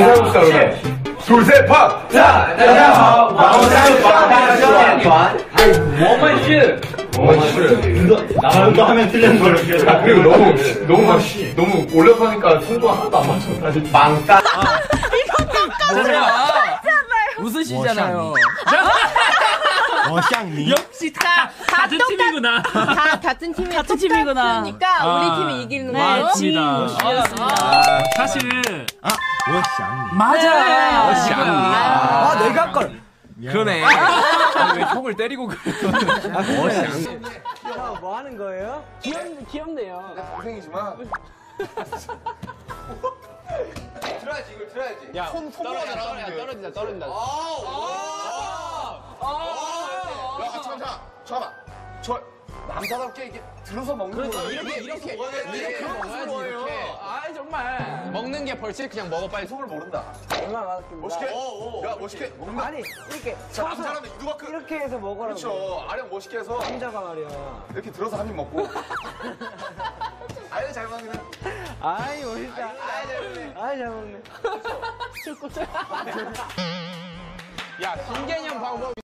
인사해봅시다 그러면 둘셋 팍! 자! 大家好我是방탄团我们是我们是 나만 또 하면 틀리는 걸로 기억해. 아, 그리고 너무 너무 막 너무 올려서 하니까 손도 하나도 안 맞춰 사실 망따 웃으시잖아요. 어 샹니. 역시 다, 같은 팀이구나. 다 같은 팀이 같은 팀이구나. 니까 아. 우리 팀이 이기는 네, 거예요? 맞습니다. 사실은 아, 어샹니. 맞아. 아, 아, 내가 걸. 그러네. 왜 형을 때리고 그래? 뭐 하는 거예요? 귀엽, 귀엽네요. 동생이지만 들어야지 이걸 들어야지 야, 손 손모가지 나가는데 떨어진다, 떨어진다. 야 잠깐만 잠깐만 저 남자답게 이게 들어서 먹는 거 이렇게 이렇게 이렇게 먹어야지 이렇게 아, 정말. 먹는 게 벌칙 그냥 먹어 빨리. 손을 모른다 얼마나 많았습니다. 멋있게 야 멋있게 먹는다 아니, 이렇게 자 남자라면 이두만큼 이렇게 해서 먹으라고. 그렇죠 아령 멋있게 해서 남자가 말이야. 이렇게 들어서 한 입 먹고 아유 잘 먹네 아이, 멋있다. 아이, 잘 먹네. 아이, 잘 먹네. 야, 김개념 방법.